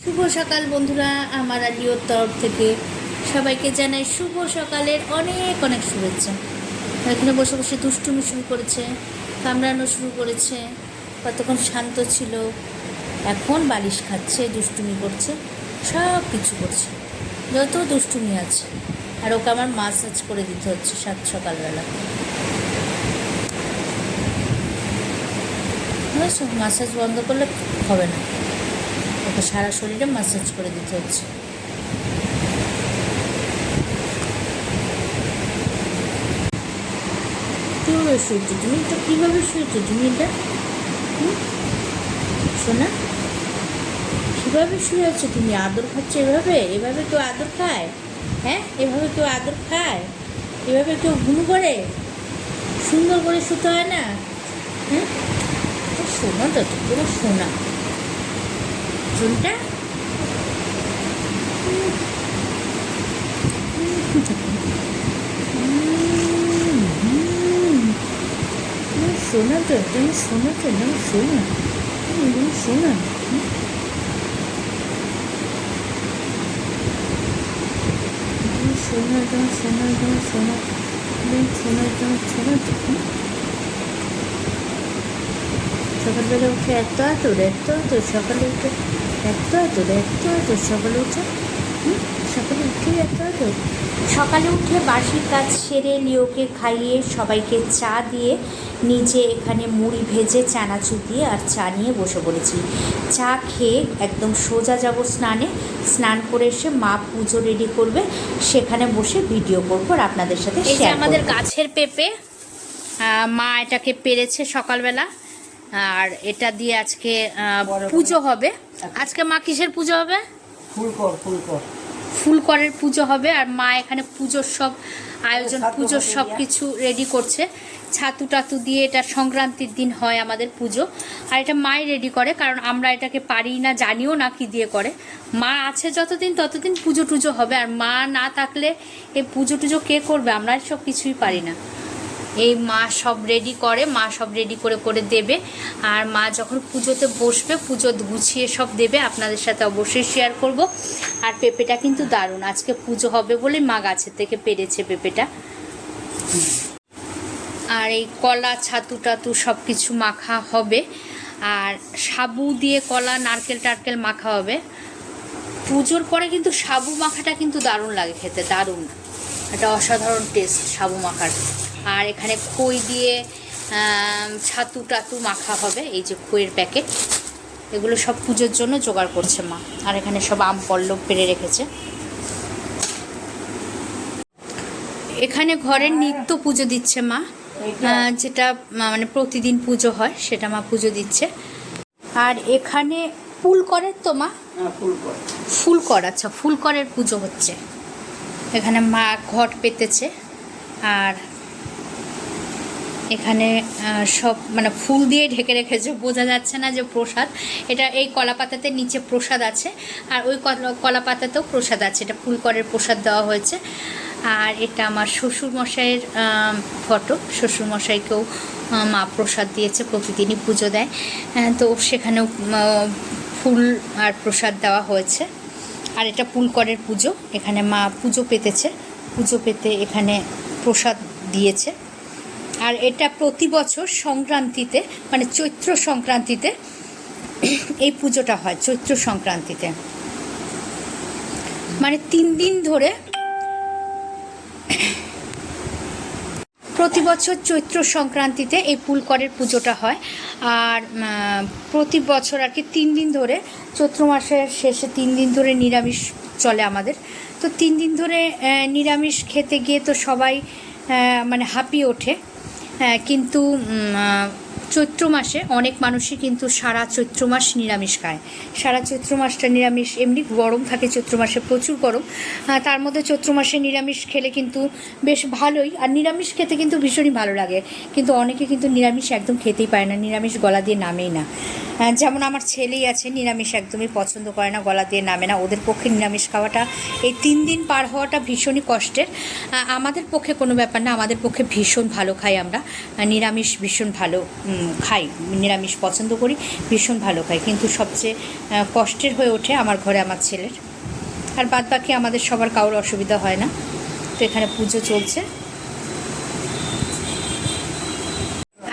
শুভ সকাল বন্ধুরা, আমার আলিওর তরফ থেকে সবাইকে জানাই শুভ সকালের অনেক অনেক শুভেচ্ছা। এখানে বসে বসে দুষ্টুমি শুরু করেছে, কামড়ানো শুরু করেছে, কতক্ষণ শান্ত ছিল, এখন বালিশ খাচ্ছে, দুষ্টুমি করছে, সব কিছু করছে। যত দুষ্টুমি আছে, আর ওকে আমার মাসাজ করে দিতে হচ্ছে সাত সকালবেলা। মাসাজ বন্ধ করলে হবে না। ওকে সারা শরীরে মাসাজ করে দিতে হচ্ছে। কীভাবে শুয়েছো তুমি? এটা কীভাবে শুয়েছো তুমি? শোনা। কীভাবে শুয়ে আছো তুমি? আদর খাচ্ছ এভাবে? এভাবে কেউ আদর খায়? হ্যাঁ? এভাবে কেউ আদর খায়? এভাবে কেউ ঘুম করে? সুন্দর করে শুতে হয় না? হ্যাঁ শোনা তো পুরো শোনা। চুলটা শোনা তো একদম শোনা তো একদম শোনা। একদম শোনা। শোনা একদম শোনা একদম শোনা। একদম শোনা একদম শোনা তো সকালবেলা উঠে এত আতর এত আতর সকালে উঠে এত আতর এত আতর সকালে উঠে। হুম, সকালে উঠে এত আতর সকালে উঠে বাসি কাজ সেরে লিওকে খাইয়ে সবাইকে চা দিয়ে নিজে এখানে মুড়ি ভেজে চানাচুর দিয়ে আর চা নিয়ে বসে পড়েছি। চা খেয়ে একদম সোজা যাব স্নানে। স্নান করে এসে মা পুজো রেডি করবে। সেখানে বসে ভিডিও করব আর আপনাদের সাথে আমাদের গাছের পেঁপে মা এটাকে পেরেছে সকালবেলা। আর এটা দিয়ে আজকে পুজো হবে। আজকে মা কিসের পুজো হবে? ফুল কর ফুলকরের পুজো হবে আর মা এখানে পুজোর সব আয়োজন পুজোর সব কিছু রেডি করছে। ছাতু টাতু দিয়ে এটা সংক্রান্তির দিন হয় আমাদের পুজো। আর এটা মাই রেডি করে কারণ আমরা এটাকে পারি না জানিও না কি দিয়ে করে। মা আছে যতদিন ততদিন পুজো টুজো হবে। আর মা না থাকলে এই পুজো টুজো কে করবে? আমরা সব কিছুই পারি না। এই মা সব রেডি করে, মা সব রেডি করে করে দেবে। আর মা যখন পুজোতে বসবে, পুজো গুছিয়ে সব দেবে, আপনাদের সাথে অবশ্যই শেয়ার করব। আর পেঁপেটা কিন্তু দারুণ। আজকে পুজো হবে বলে মা গাছের থেকে পেরেছে পেঁপেটা। আর এই কলা, ছাতু টাতু সব কিছু মাখা হবে। আর সাবু দিয়ে কলা, নারকেল টারকেল মাখা হবে। পুজোর পরে কিন্তু সাবু মাখাটা কিন্তু দারুণ লাগে খেতে, দারুণ। একটা অসাধারণ টেস্ট সাবু মাখার। আর এখানে খই দিয়ে ছাতু টাতু মাখা হবে এই যে খইয়ের প্যাকেট। এগুলো সব পুজোর জন্য জোগাড় করছে মা। আর এখানে সব আম পল্লব পেরে রেখেছে। এখানে ঘরের নিত্য পুজো দিচ্ছে মা। যেটা মানে প্রতিদিন পুজো হয় সেটা মা পুজো দিচ্ছে। আর এখানে ফুল করের তো মা? হ্যাঁ ফুল কর। ফুল কর আচ্ছা ফুল করের পুজো হচ্ছে। এখানে মা ঘট পেতেছে আর এখানে সব মানে ফুল দিয়ে ঢেকে রেখেছে। বোঝা যাচ্ছে না যে প্রসাদ। এটা এই কলা পাতাতে নিচে প্রসাদ আছে আর ওই কলা- পাতাতেও প্রসাদ আছে। এটা ফুল করের প্রসাদ দেওয়া হয়েছে। আর এটা আমার শ্বশুর মশাইয়ের ফটো। শ্বশুর মশাইকেও মা প্রসাদ দিয়েছে প্রতিদিনই পুজো দেয়। আহ, তো সেখানেও ফুল আর প্রসাদ দেওয়া হয়েছে। আর এটা পুলকরের পুজো। এখানে মা পুজো পেতেছে। পুজো পেতে এখানে প্রসাদ দিয়েছে। আর এটা প্রতি বছর সংক্রান্তিতে মানে চৈত্র সংক্রান্তিতে এই পুজোটা হয়, চৈত্র সংক্রান্তিতে। মানে তিন দিন ধরে প্রতি বছর চৈত্র সংক্রান্তিতে এই পুলকরের পুজোটা হয়। আর প্রতি বছর আর কি তিন দিন ধরে, চৈত্র মাসের শেষে তিন দিন ধরে নিরামিষ চলে আমাদের। তো তিন দিন ধরে নিরামিষ খেতে গিয়ে তো সবাই মানে হাঁপিয়ে ওঠে। কিন্তু চৈত্র মাসে অনেক মানুষই কিন্তু সারা চৈত্র মাস নিরামিষ খায়। সারা চৈত্র মাসটা নিরামিষ, এমনি গরম থাকে চৈত্র মাসে প্রচুর গরম। তার মধ্যে চৈত্র মাসে নিরামিষ খেলে কিন্তু বেশ ভালোই, আর নিরামিষ খেতে কিন্তু ভীষণই ভালো লাগে। কিন্তু অনেকে কিন্তু নিরামিষ একদম খেতেই পারে না, নিরামিষ গলা দিয়ে নামেই না। যেমন আমার ছেলেই আছে, নিরামিষ একদমই পছন্দ করে না, গলা দিয়ে নামে না। ওদের পক্ষে নিরামিষ খাওয়াটা, এই তিন দিন পার হওয়াটা ভীষণই কষ্টের। আমাদের পক্ষে কোনো ব্যাপার না, আমাদের পক্ষে ভীষণ ভালো খাই আমরা। নিরামিষ ভীষণ ভালো খাই নিরামিষ পছন্দ করি ভীষণ ভালো খাই। কিন্তু সবচেয়ে কষ্টের হয়ে ওঠে আমার ঘরে আমার ছেলের। আর বাদ বাকি আমাদের সবার কারোর অসুবিধা হয় না। তো এখানে পুজো চলছে।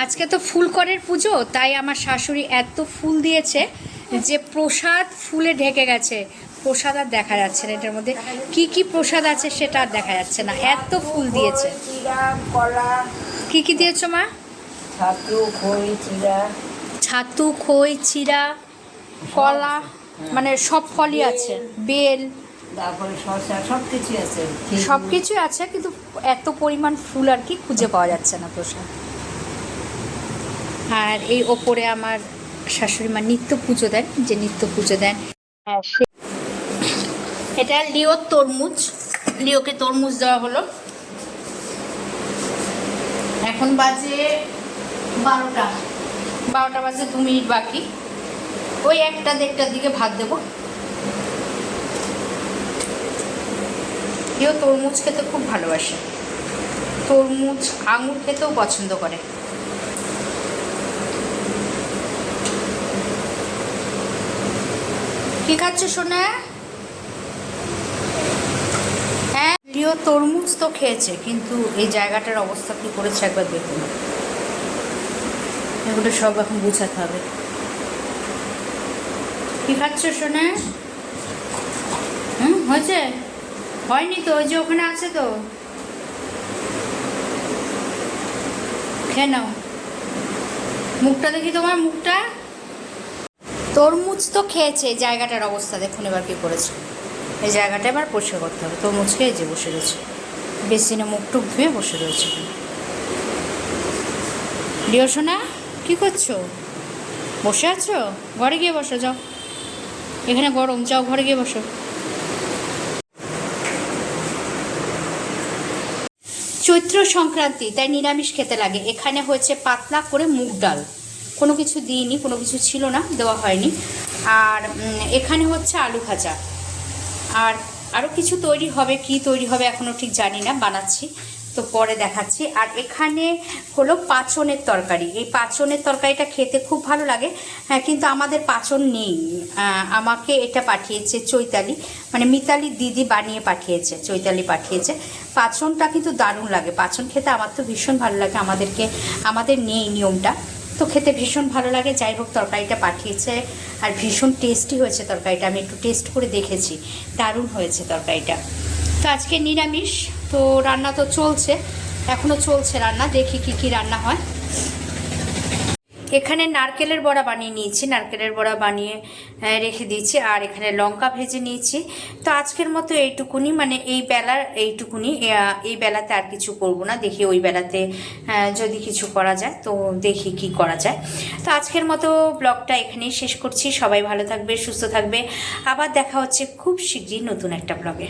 আজকে তো ফুল করের পুজো তাই আমার শাশুড়ি এত ফুল দিয়েছে যে প্রসাদ ফুলে ঢেকে গেছে। প্রসাদ আর দেখা যাচ্ছে না এটার মধ্যে। কি কি প্রসাদ আছে সেটা আর দেখা যাচ্ছে না। এত ফুল দিয়েছে। কি কি দিয়েছ মা? ছাতু খই চিরা ছাতু খই চিরা কলা মানে সব ফলই আছে। বেল। তারপরে শসা সব কিছু আছে। সব কিছুই আছে কিন্তু এত পরিমাণ ফুল আর কি খুঁজে পাওয়া যাচ্ছে না প্রসাদ। আর এই ওপরে আমার শাশুড়ি মা নিত্য পুজো দেন যে নিত্য পুজো দেন। হ্যাঁ এটা লিওর তরমুজ। লিওকে তরমুজ দেওয়া হলো। এখন বাজে বারোটা। বারোটা বাজে দু মিনিট বাকি। ওই একটা দেড়টার দিকে ভাত দেবো। কেউ তরমুজ খেতে খুব ভালোবাসে। তরমুজ আঙুর খেতেও পছন্দ করে। কি খাচ্ছ সোনা? হ্যাঁ লিও তরমুজ তো খেয়েছে, কিন্তু এই জায়গাটার অবস্থা কি করেছে একবার দেখুন। এগুলো সব এখন গুছাতে হবে। কি খাচ্ছ, সোনা? হুম, হয়েছে? হয়নি তো, ওই যে ওখানে আছে তো। খেয়ে নাও। মুখটা দেখি তোমার, মুখটা? তরমুজ তো খেয়েছে জায়গাটার অবস্থা, দেখুন এবার কি করেছে। এই জায়গাটা এবার পরিষ্কার করতে হবে। তরমুজ খেয়ে যে বসে রয়েছে। বেসিনে মুখ টুক ধুয়ে বসে রয়েছে ডিও সোনা? কি করছ? বসে আছো? ঘরে গিয়ে বসো, যাও। এখানে গরম, যাও ঘরে গিয়ে বসো। চৈত্র সংক্রান্তি, তাই নিরামিষ খেতে লাগে। এখানে হয়েছে পাতলা করে মুগ ডাল। কোনো কিছু দিইনি, কোনো কিছু ছিল না, দেওয়া হয়নি। আর এখানে হচ্ছে আলু ভাজা। আর আরও কিছু তৈরি হবে, কি তৈরি হবে এখনও ঠিক জানি না, বানাচ্ছি। তো পরে দেখাচ্ছি। আর এখানে হলো পাচনের তরকারি। এই পাচনের তরকারিটা খেতে খুব ভালো লাগে। হ্যাঁ কিন্তু আমাদের পাচন নেই। আমাকে এটা পাঠিয়েছে চৈতালি। মানে মিতালি দিদি বানিয়ে পাঠিয়েছে, চৈতালি পাঠিয়েছে। পাচনটা কিন্তু দারুণ লাগে। পাচন খেতে আমার তো ভীষণ ভালো লাগে। আমাদেরকে, আমাদের নেই নিয়মটা। তো খেতে ভীষণ ভালো লাগে। যাই হোক, তরকারিটা পাঠিয়েছে আর ভীষণ টেস্টি হয়েছে তরকারিটা। আমি একটু টেস্ট করে দেখেছি। দারুণ হয়েছে তরকারিটা। তো আজকে নিরামিষ। তো রান্না তো চলছে এখনও চলছে রান্না, দেখি কি কি রান্না হয়। এখানে নারকেলের বড়া বানিয়ে নিয়েছি, নারকেলের বড়া বানিয়ে রেখে দিয়েছি, আর এখানে লঙ্কা ভেজে নিয়েছি। তো আজকের মতো এইটুকুনি মানে এই বেলার এইটুকুনি এই বেলাতে আর কিছু করব না, দেখি ওই বেলাতে যদি কিছু করা যায়, তো দেখি কি করা যায়। তো আজকের মতো ব্লগটা এখানেই শেষ করছি, সবাই ভালো থাকবে, সুস্থ থাকবে, আবার দেখা হচ্ছে খুব শীঘ্রই নতুন একটা ব্লগে।